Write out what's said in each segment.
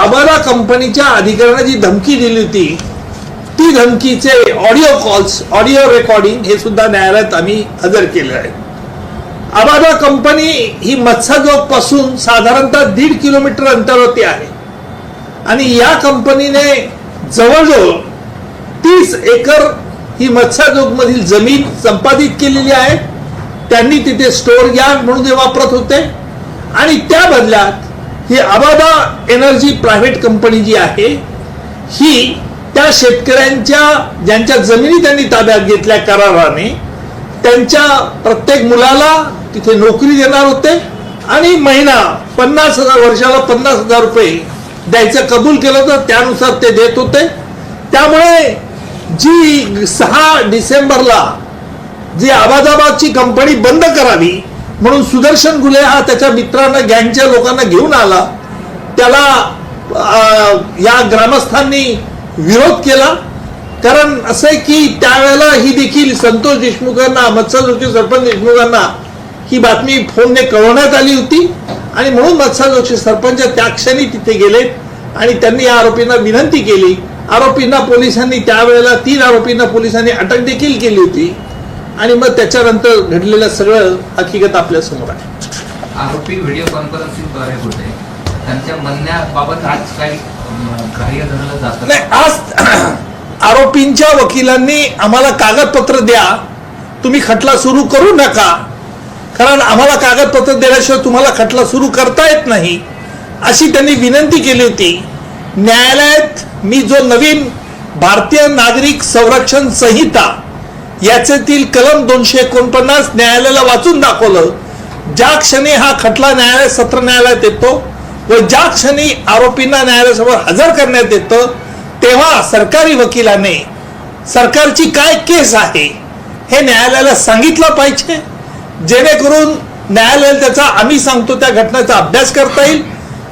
अबारा कंपनीच्या अधिकाऱ्यांना जी धमकी दिली होती ती धमकीचे ऑडिओ कॉल्स ऑडिओ रेकॉर्डिंग हे सुद्धा न्यायालयात आम्ही हजर केले आहे अबाधा कंपनी ही मत्स्यजोगपासून साधारणतः दीड किलोमीटर अंतरावरती आहे. आणि या कंपनीने जवळजवळ तीस एकर ही मत्स्यजोग मधील जमीन संपादित केलेली आहे. त्यांनी तिथे स्टोअर यार्ड म्हणून ते वापरत होते. आणि त्या बदल्यात ही अबादा एनर्जी प्रायव्हेट कंपनी जी आहे ही त्या शेतकऱ्यांच्या ज्यांच्या जमिनी त्यांनी ताब्यात घेतल्या कराराने त्यांच्या प्रत्येक मुलाला तिथे नोकरी देणार होते आणि महिना पन्नास हजार वर्षाला पन्नास हजार रुपये द्यायचं कबूल केलं होतं त्यानुसार ते देत होते. त्यामुळे जी सहा डिसेंबरला जी आबादाबादची कंपनी बंद करावी म्हणून सुदर्शन गुले हा त्याच्या मित्रांना गँगच्या लोकांना घेऊन आला. त्याला या ग्रामस्थांनी विरोध केला. कारण असं आहे की त्यावेळेला ही देखील संतोष देशमुखांना मत्स्यजोशी सरपंच देशमुखांना ही बातमी फोनने कळवण्यात आली होती. आणि म्हणून मत्स्यजोशी सरपंच त्या क्षणी तिथे गेले आणि त्यांनी या आरोपींना विनंती केली. आरोपींना पोलिसांनी त्यावेळेला तीन आरोपींना पोलिसांनी अटक देखील केली होती. आणि मग त्याच्यानंतर घडलेलं सगळं हकीकत आपल्यासमोर आहे. आरोपी व्हिडिओ कॉन्फरन्सिंगद्वारे होते. त्यांच्या म्हणण्याबाबत आज काही ग्राह्य धरलं जातं. नाही आज आरोपींच्या वकिलांनी आम्हाला कागदपत्र द्या. तुम्ही खटला सुरू करू नका. कारण आम्हाला कागदपत्र दिल्याशिवाय तुम्हाला खटला सुरू करता येत नाही. अशी त्यांनी विनंती केली होती. न्यायालयात मी जो नवीन भारतीय नागरिक संरक्षण संहिता याच्यातील कलम दोनशे एकोणपन्नास न्यायालयाला वाचून दाखवलं. ज्या क्षणी हा खटला न्यायालय सत्र न्यायालयात येतो व ज्या क्षणी आरोपींना न्यायालयासमोर हजर करण्यात येतं तेव्हा सरकारी वकिलाने सरकारची काय केस आहे हे न्यायालयाला सांगितलं पाहिजे. जेणेकरून न्यायालयाला त्याचा आम्ही सांगतो त्या घटनेचा अभ्यास करता येईल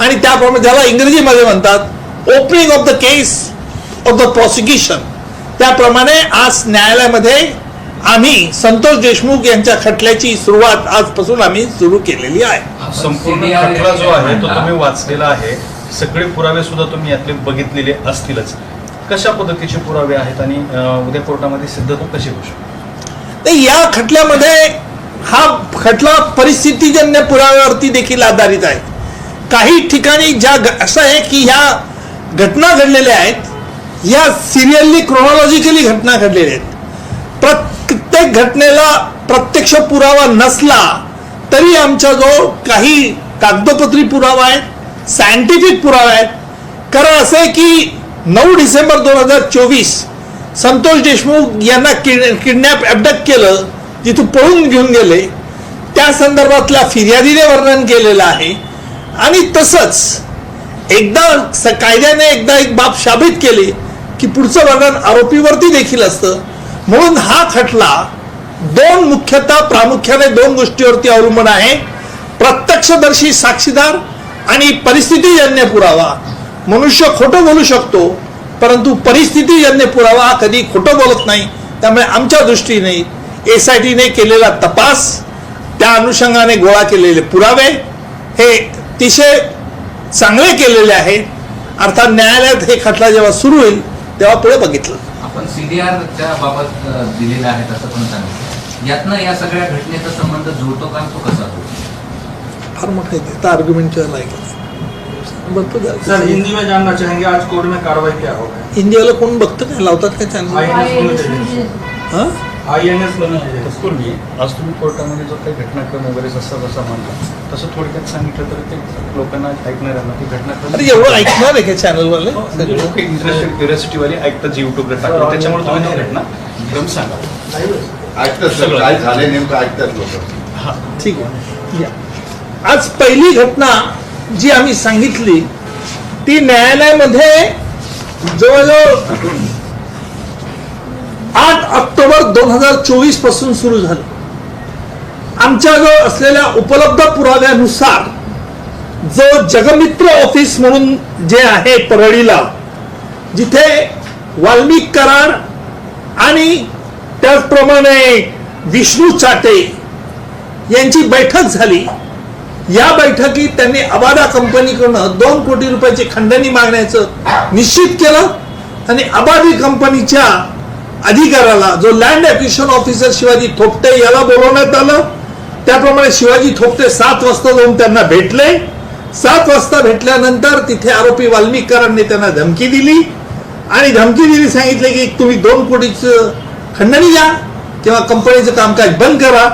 आणि त्याप्रमाणे ज्याला इंग्रजीमध्ये म्हणतात opening of the case of the prosecution त्याप्रमाणे आज न्यायालयामध्ये आम्ही संतोष देशमुख यांच्या खटल्याची सुरुवात आजपासून आम्ही सुरू केलेली आहे. संपूर्ण खटला जो आहे तो. तुम्ही वाचलेला आहे. सगळे पुरावे सुद्धा तुम्ही यातले बघितलेले असतीलच. कशा पद्धतीचे पुरावे आहेत आणि उद्या कोर्टामध्ये सिद्धता कशी होऊ शकते? या खटल्यामध्ये हा खटला परिस्थितीजन्य पुराव्यावरती देखील आधारित आहे. काही ठिकाणी ज्या असं आहे की ह्या घटना घडलेल्या आहेत या सिरियलली क्रोनॉलॉजिकली घटना घडलेल्या आहेत. प्रत्येक घटनेला प्रत्यक्ष पुरावा नसला तरी आमच्याजवळ काही कागदोपत्री पुरावा आहेत सायंटिफिक पुरावा आहेत. कारण असं आहे की नऊ डिसेंबर दोन हजार चोवीस संतोष देशमुख यांना किडनॅप अबडक्ट केलं जिथून पळून घेऊन गेले. त्या संदर्भातल्या फिर्यादीने वर्णन केलेलं आहे. आणि तसंच एकदा स- कायद्याने एकदा एक बाब शाबित केली. की पुढचं वर्णन आरोपीवरती देखील असतं. म्हणून हा खटला दोन मुख्यतः प्रामुख्याने दोन गोष्टीवरती अवलंबून आहे. प्रत्यक्षदर्शी साक्षीदार आणि परिस्थितीजन्य पुरावा. मनुष्य खोटं बोलू शकतो परंतु परिस्थितीजन्य पुरावा हा कधी खोटं बोलत नाही. त्यामुळे आमच्या दृष्टीने एस आय टीने केलेला तपास त्या अनुषंगाने गोळा केलेले पुरावे हे अतिशय चांगले केलेले आहेत अर्थात न्यायालयात हे खटला जेव्हा सुरू होईल तेव्हा पुढे बघितलं. आपण सीडीआरच्या बाबत दिलेलं आहे तसं पण सांगितलं यातनं या सगळ्या घटनेचा संबंध जुळतो का तो कसा जुळतो फार मोठं आहे ते. आर्ग्युमेंट लायक भरपूर सर. हिंदी में जानना चाहेंगे आज कोर्ट में कार्रवाई क्या होगा हिंदीवाला कोण बघतं काय? लावतात काय चॅनल हा? आई एन एस न्यूज पूर्वी आज तुम्ही कोर्टामध्ये जो काही घटनाक्रम वगैरे जसा जसा म्हणता तसं थोडक्यात सांगितलं तर ते लोकांना ऐकणाऱ्यांना ती घटनाक्रम अरे एवढं ऐकणार आहे का चॅनलवाले लोक इंटरेस्टेड क्युरियोसिटीवाले ऐकतात युट्यूबला टाकतात त्याच्यामुळे तुम्ही ती घटना क्रम सांगा. ऐकतात सर काय झाले नेमकं ऐकतात लोक. ठीक आहे. या. आज पहिली घटना जी आम्ही सांगितली ती न्यायालयामध्ये जवळजवळ आठ ऑक्टोबर दोन हजार चोवीसपासून सुरू झालं. आमच्याजवळ असलेल्या उपलब्ध पुराव्यानुसार जो जगमित्र ऑफिस म्हणून जे आहे परळीला जिथे वाल्मिक कराड आणि त्याचप्रमाणे विष्णू चाटे यांची बैठक झाली. या बैठकीत त्यांनी अबादा कंपनीकडून दोन कोटी रुपयाची खंडणी मागण्याचं निश्चित केलं आणि अबादी कंपनीच्या अधिकाऱ्याला जो land acquisition officer Shivaji Thopte याला बोलवण्यात आलं त्याप्रमाणे शिवाजी थोपटे सात वाजता जाऊन त्यांना भेटले. सात वाजता भेटल्यानंतर तिथे आरोपी वाल्मिकरांनी त्यांना धमकी दिली. आणि धमकी दिली सांगितले की तुम्ही दोन कोटीचं खंडणी द्या किंवा कंपनीचं कामकाज बंद करा.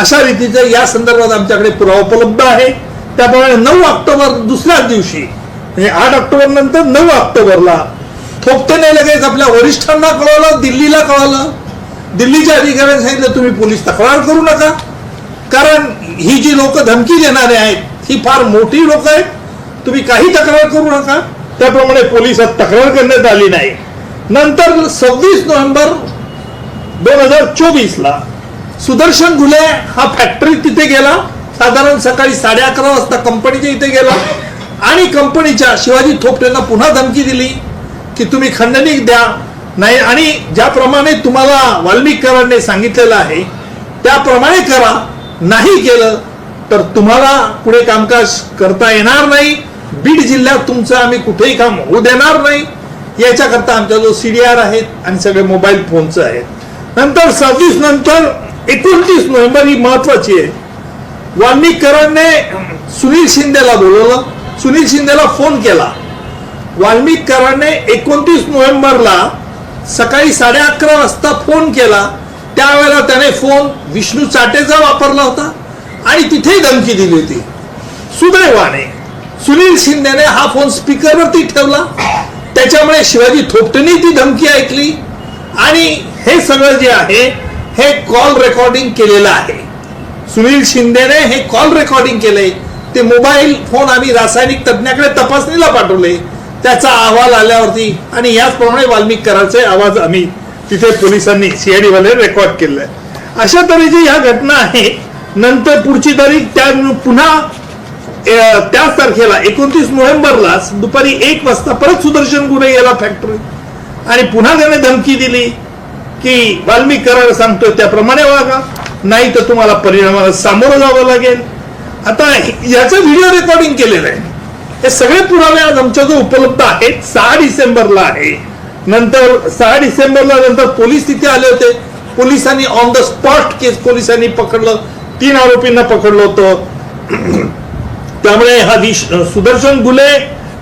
अशा रीतीचं या संदर्भात आमच्याकडे पुरावा उपलब्ध आहे. त्याप्रमाणे नऊ ऑक्टोबर दुसऱ्याच दिवशी म्हणजे आठ ऑक्टोबर नंतर नऊ ऑक्टोबरला थोपटेने लगेच आपल्या वरिष्ठांना कळवलं दिल्लीला कळवलं. दिल्लीच्या अधिकाऱ्यांनी सांगितलं तुम्ही पोलीस तक्रार करू नका. कारण ही जी लोक धमकी देणारे आहेत ही फार मोठी लोक आहेत. तुम्ही काही तक्रार करू नका. त्याप्रमाणे पोलिसात तक्रार करण्यात आली नाही. नंतर सव्वीस नोव्हेंबर दोन हजार चोवीसला सुदर्शन घुले हा फॅक्टरी तिथे गेला. साधारण सकाळी साडे अकरा वाजता कंपनीच्या इथे गेला. आणि कंपनीच्या शिवाजी थोपटेंना पुन्हा धमकी दिली. की तुम्ही खंडणी द्या. नाही आणि ज्याप्रमाणे तुम्हाला वाल्मिकरांनी सांगितलेलं आहे त्याप्रमाणे करा. नाही केलं तर तुम्हाला पुढे कामकाज करता येणार नाही. बीड जिल्ह्यात तुमचं आम्ही कुठेही काम होऊ देणार नाही. याच्याकरता आमच्या जो सी डी आर आहेत आणि सगळे मोबाईल फोनचं आहेत नंतर सव्वीस नंतर एकोणतीस नोव्हेंबर ही महत्वाची आहे. वाल्मिकरांनी सुनील शिंदेला बोलवलं. सुनील शिंदेला फोन केला. वाल्मिकरांनी एकोणतीस नोव्हेंबरला सकाळी साडे अकरा वाजता फोन केला. त्यावेळेला त्याने फोन विष्णू चाटेचा वापरला होता आणि तिथेही धमकी दिली होती. सुदैवाने सुनील शिंदेने हा फोन स्पीकरवरती ठेवला. त्याच्यामुळे शिवाजी थोपटेने ती धमकी ऐकली. आणि हे सगळं जे आहे हे कॉल रेकॉर्डिंग केलेलं आहे. सुनील शिंदेने हे कॉल रेकॉर्डिंग केले. ते मोबाईल फोन आम्ही रासायनिक तज्ज्ञाकडे तपासणीला पाठवले. त्याचा अहवाल आल्यावरती आणि याचप्रमाणे वाल्मिक कराचे आवाज आम्ही तिथे पोलिसांनी सीआयडी वाले रेकॉर्ड केले अशा तऱ्हेची ह्या घटना आहे. नंतर पुढची तारीख त्या पुन्हा त्याच तारखेला एकोणतीस नोव्हेंबरला दुपारी एक वाजता परत सुदर्शन गुन्हे गेला फॅक्टरी आणि पुन्हा त्याने धमकी दिली की वाल्मिक करायला सांगतोय त्याप्रमाणे वागा नाही तर तुम्हाला परिणामाला सामोरं जावं लागेल. आता याचं व्हिडिओ रेकॉर्डिंग केलेलं आहे. हे सगळे पुरावे आज आमच्याजवळ उपलब्ध आहेत. सहा डिसेंबरला आहे. नंतर सहा डिसेंबरला नंतर पोलीस तिथे आले होते. पोलिसांनी ऑन द स्पॉट केस पोलिसांनी पकडलं. तीन आरोपींना पकडलं होतं. त्यामुळे हा दिश सुदर्शन गुले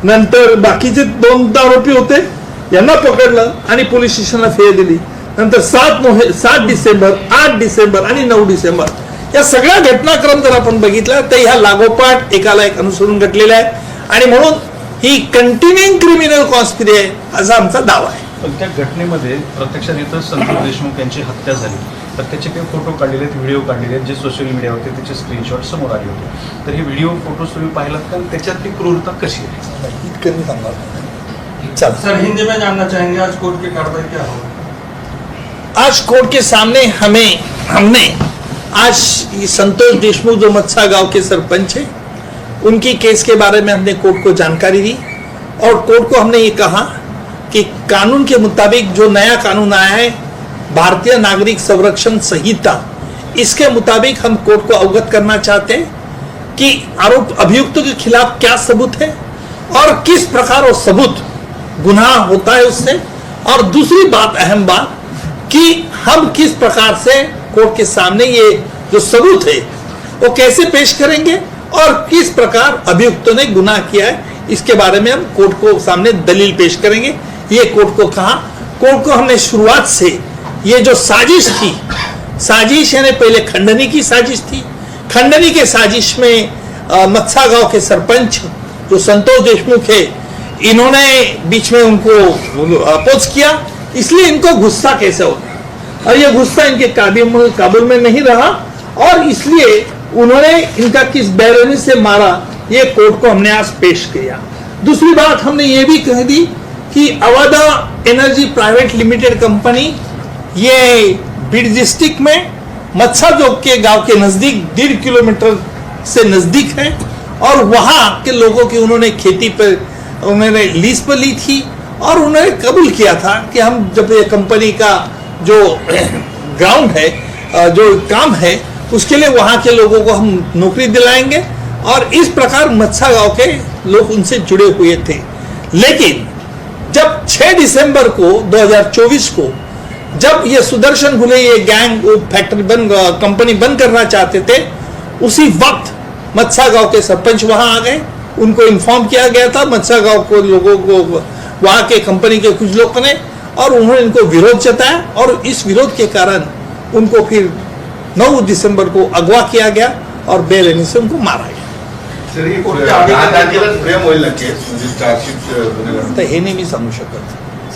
नंतर बाकीचे दोन आरोपी होते. यांना पकडलं आणि पोलीस स्टेशनला फेर दिली. नंतर सात नोव्हे सात डिसेंबर आठ डिसेंबर आणि नऊ डिसेंबर. या सगळ्या घटनाक्रम जर आपण बघितला तर ह्या लागोपाठ एकाला एक अनुसरून घडलेल्या आहेत. आणि म्हणून ही कंटिन्युइंग क्रिमिनल कॉन्स्पिरी आहे असा आमचा दावा आहे. पण त्या घटनेमध्ये प्रत्यक्षात इथं संतोष देशमुख यांची हत्या झाली. तर त्याचे काही फोटो काढलेले आहेत व्हिडिओ काढलेले आहेत जे सोशल मीडियावरती त्याचे स्क्रीनशॉट समोर आले होते. तर हे व्हिडिओ फोटोज तुम्ही पाहिलात का? त्याच्यातली क्रूरता कशी आहे? इतकं मी सांगणार सर हिंदी में जानना चाहेंगे आज कोर्ट की कार्रवाई क्या होगा आज कोर्ट के सामने हमें हमने आज ये संतोष देशमुख जो मत्सा गांव के सरपंच हैं उनकी केस के बारे में हमने कोर्ट को जानकारी दी और कोर्ट को हमने ये कहा कि कानून के मुताबिक जो नया कानून आया है, भारतीय नागरिक संरक्षण संहिता, इसके मुताबिक हम कोर्ट को अवगत करना चाहते हैं कि आरोप अभियुक्तों के खिलाफ क्या सबूत है और किस प्रकार वो सबूत गुनाह होता है उससे। और दूसरी बात, अहम बात, कि हम किस प्रकार से कोर्ट के सामने ये जो सबूत है, वो कैसे पेश करेंगे और किस प्रकार अभियुक्तों ने गुनाह किया है, इसके बारे में हम कोर्ट को सामने दलील पेश करेंगे। ये कोर्ट को कहा, कोर्ट को हमने शुरुआत से ये जो साजिश थी, साजिश यानी पहले खंडनी की साजिश थी। खंडनी के साजिश में मत्सा गाँव के सरपंच जो संतोष देशमुख है, इन्होंने बीच में उनको अपोज किया। इसलिए इनको गुस्सा कैसे होता? और ये गुस्सा इनके काबिल काबुल में नहीं रहा। और इसलिए उन्होंने इनका किस बैरनी से मारा, ये कोर्ट को हमने आज पेश किया। दूसरी बात हमने ये भी कह दी कि Avaada energy private limited company, ये बीड डिस्ट्रिक्ट में मत्सा चौक के गाँव के नज़दीक, डेढ़ किलोमीटर से नज़दीक है, और वहाँ के लोगों की उन्होंने खेती पर, उन्होंने लीज पर ली थी, और उन्होंने कबूल किया था कि हम जब ये कंपनी का जो ग्राउंड है जो काम है उसके लिए वहाँ के लोगों को हम नौकरी दिलाएँगे और इस प्रकार मत्सा गाँव के लोग उनसे जुड़े हुए थे। लेकिन जब 6 दिसंबर को 2024 को, जब ये सुदर्शन भुले ये गैंग, वो फैक्ट्री बंद कंपनी बंद करना चाहते थे, उसी वक्त मत्सा गाँव के सरपंच वहाँ आ गए। उनको इन्फॉर्म किया गया था मत्सा गाँव को लोगों को, वहाँ के कंपनी के कुछ लोगों ने, और उन्होंने इनको विरोध जताया, और इस विरोध के कारण उनको फिर 9 दिसंबर को अगवा किया गया और बेरहमी से उनको मारा गया। तर हे नाही मी सांगू शकत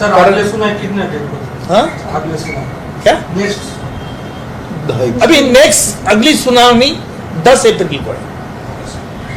सर अगले सुनाई कितने डेट को? हाँ? अगले सुनाई क्या? नेक्स्ट अभी नेक्स्ट अगली सुनावनी 10 अप्रैल को है।